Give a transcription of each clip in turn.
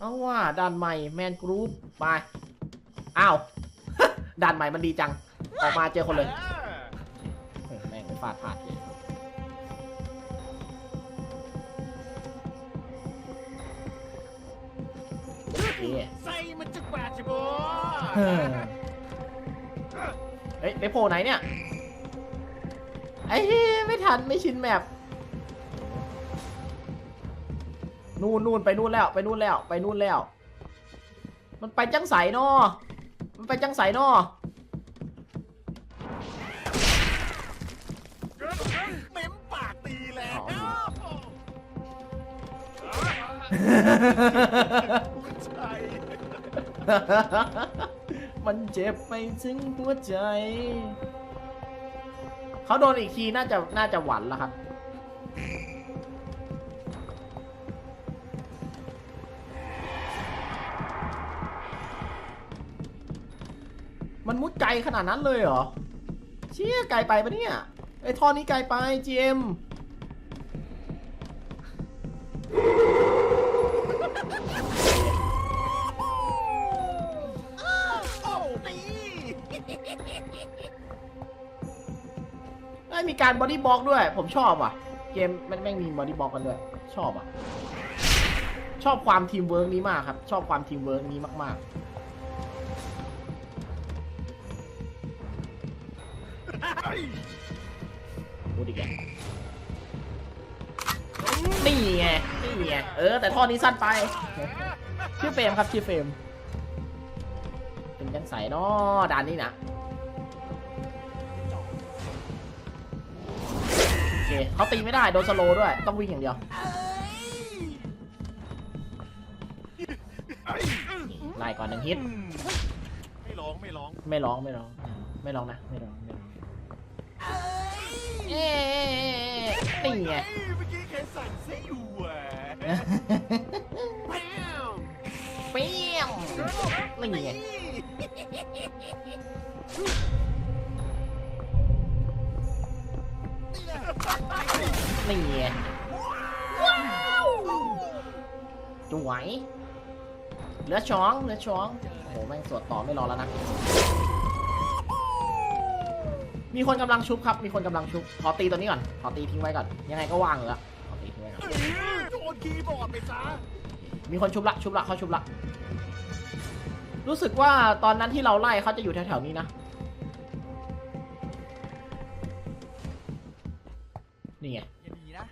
เอาว่าด่านใหม่แมนกรุ๊ปไปอ้าวด่านใหม่มันดีจัง ออกมาเจอคนเลยแม่งปฟาดผ่านเลยโอเคใส่มันจะแปดจิบเฮ้ยเฮ้ยไปโผล่ไหนเนี่ยไอ้ไม่ทันไม่ชินแมป นู่นนู่นไปนู่นแล้วไปนู่นแล้วไปนู่นแล้ว มันไปจังใสนอมันไปจังใสนอเม้มปากตีแล้วคุณชัยมันเจ็บไปถึงหัวใจ เขาโดนอีกทีน่าจะน่าจะหวันแล้วครับ มันมุดไกลขนาดนั้นเลยเหรอ เชี่ยไกลไปปะเนี่ย ไอ้ท่อนี้ไกลไป GM ไอ้มีการบอดี้บล็อกด้วย ผมชอบอะ เกมมันแม่งมีบอดี้บล็อกกันด้วย ชอบอะ ชอบความทีมเวิร์กนี้มากครับ ชอบความทีมเวิร์กนี้มากๆ พูดอีกแล้วนี่ไงนี่ไงเออ แต่ท่อนี้สั้นไป ชื่อเฟรมครับชื่อเฟรมเป็นยังใสเนาะด่านนี้นะโอเคเขาตีไม่ได้โดนสโลว์ด้วย ต้องวิ่งอย่างเดียวไล่ก่อนหนึ่งฮิต ไม่ร้องไม่ร้อง ไม่ร้องไม่ร้อง ไม่ร้องนะ ไม่ร้องไม่ร้อง เอ๊ะนี่ไงเมื่อกี้แค่สั่งซิอยู่อะแพ้วเปี้ยมนี่ไงนี่ไงว้าวจวยเหลือช้องเหลือช้องโอ้โหแม่งสวดต่อไม่รอแล้วนะ มีคนกำลังชุบครับ มีคนกำลังชุบ ขอตีตัวนี้ก่อน ขอตีทิ้งไว้ก่อน ยังไงก็ว่างอยู่แล้วขอตีทิ้งไว้ก่อนโดนคีย์บอร์ดไปซะ มีคนชุบละ ชุบละเขาชุบละ รู้สึกว่าตอนนั้นที่เราไล่เขาจะอยู่แถวๆนี้นะ นี่ไงอย่าดีนะ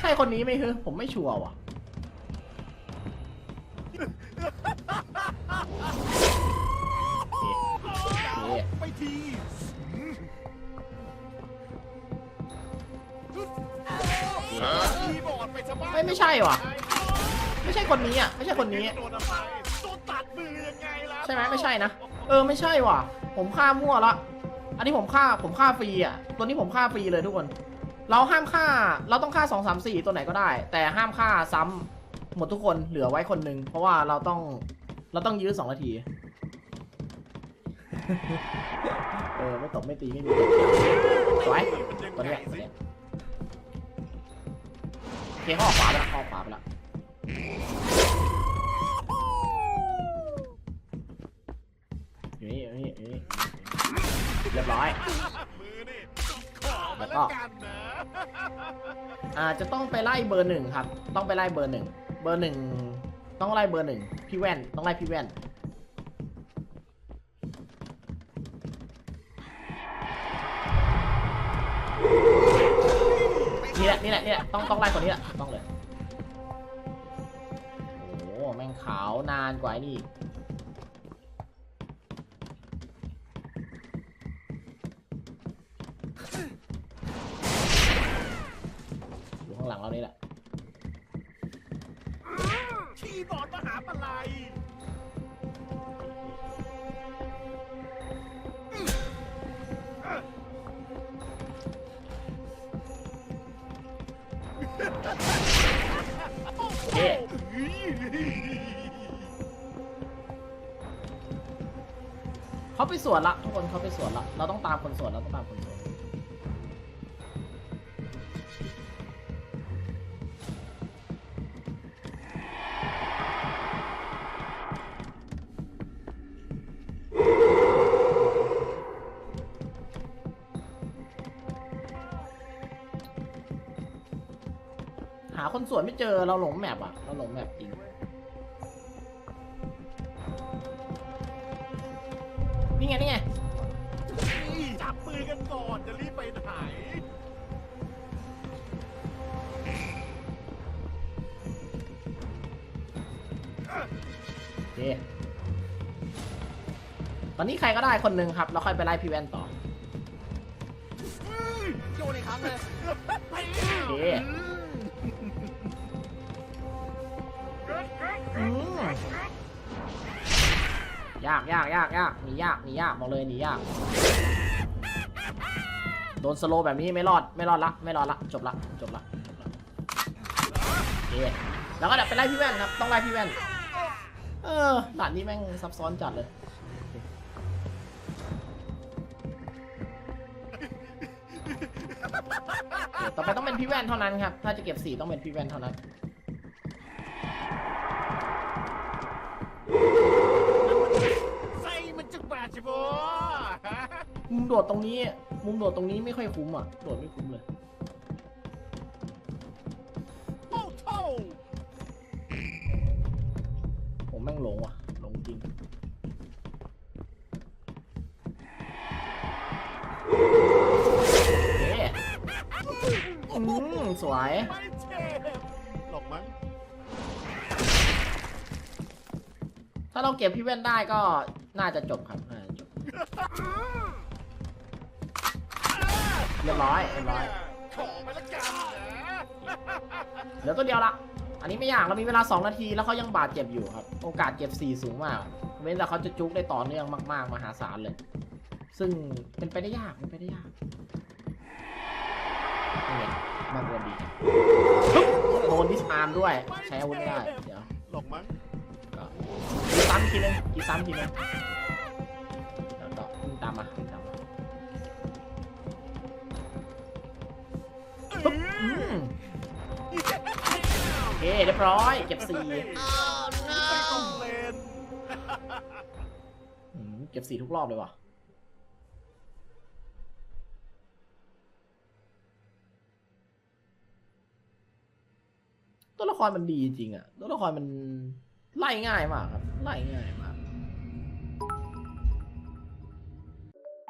ใช่คนนี้ไหมฮึผมไม่ชัวร์ว่ะ ไปทีคีย์บอร์ดไม่ไม่ใช่ว่ะ ไม่ใช่คนนี้อะ ไม่ใช่คนนี้ ใช่ไหมไม่ใช่นะ เออไม่ใช่ว่ะ ผมฆ่ามั่วละ อันนี้ผมฆ่าผมฆ่าฟรีอะ ตัวนี้ผมฆ่าฟรีเลยทุกคน เราห้ามฆ่า เราต้องฆ่าสองสามสี่ตัวไหนก็ได้ แต่ห้ามฆ่าซ้ำหมดทุกคนเหลือไว้คนหนึ่งเพราะว่าเราต้องเราต้องยื้อสองนาที เออไม่ตบไม่ตีไม่มีสวยตัวนี้ตัวนี้โอเคขาอขวาไปละเขาอขวาไปละอยู่นี่อยู่นี่อยู่นี่เรียบร้อยแล้วกันนะอาจจะต้องไปไล่เบอร์หนึ่งครับ ต้องไปไล่เบอร์หนึ่ง เบอร์หนึ่งต้องไล่เบอร์หนึ่งพี่แว่นต้องไล่พี่แว่น นี่แหละนี่แหละนี่แหละต้องต้องไล่คนนี้แหละต้องเลยโอ้โหแม่งขาวนานกว่าไอ้นี่อีกอยู่ข้างหลังเรานี่แหละ คีย์บอร์ดมหาปลัย โอเคเขาไปสวนละทุกคนเขาไปสวนละเราต้องตามคนสวนเราต้องตามคนสวน คนสวนไม่เจอเราหลงแมปอะ เราหลงแมปจริงนี่ไงนี่ไงนี่จับมือกันก่อนจะรีบไปไหนโอเคตอนนี้ใครก็ได้คนหนึ่งครับ แล้วค่อยไปไล่พี่แว่นต่อโยนอีกครั้งเลยไปโอเคากยากยากยากหนียากหนียากบอกเลยหนียาก โดนสโลแบบนี้ไม่รอดไม่รอดละไม่รอดละจบละจบละโอเคแล้วก็เดี๋ยวไปไล่พี่แว่นครับต้องไล่พี่แว่น เออด่านนี้แม่งซับซ้อนจัดเลยต่อไปต้องเป็นพี่แว่นเท่านั้นครับ ถ้าจะเก็บสีต้องเป็นพี่แว่นเท่านั้น มันจะบาดใช่ปะมุมโดดตรงนี้ มุมโดดตรงนี้ไม่ค่อยคุ้มอะ โดดไม่คุ้มเลย โอ้โถผมแม่งหลงว่ะ หลงจริงโอเคอืมสวย ไม่เจ็บหลอกมั้งถ้าเราเก็บพี่แว่นได้ก็น่าจะจบครับน่าจะจบ เรียบร้อยเรียบร้อยขอไปละกันนะเหลือตัวเดียวละอันนี้ไม่ยากเรามีเวลา 2 นาทีแล้วเขายังบาดเจ็บอยู่ครับ โอกาสเจ็บ4สูงมากเว้นแต่เขาจะจุกได้ต่อเนื่องมากๆมหาศาลเลย ซึ่งเป็นไปได้ยากเป็นไปได้ยากนี่ไงมากกว่าดีปึ๊บโดนดิสอาร์มด้วย ใช้อาวุธไม่ได้ เดี๋ยวหลอกมั้งก็กีซ้ำทีนึงกีซ้ำทีนึงแล้วก็วิ่ง ตามมาวิ่งตามมาปึ๊บอืมโอเคเรียบร้อย เก็บสี่ไปตรงเลนอืมเก็บสี่ทุกรอบเลยว่ะตัวละครมันดีจริงอะตัวละครมันไล่ง่ายมากครับ ไล่ง่ายมาก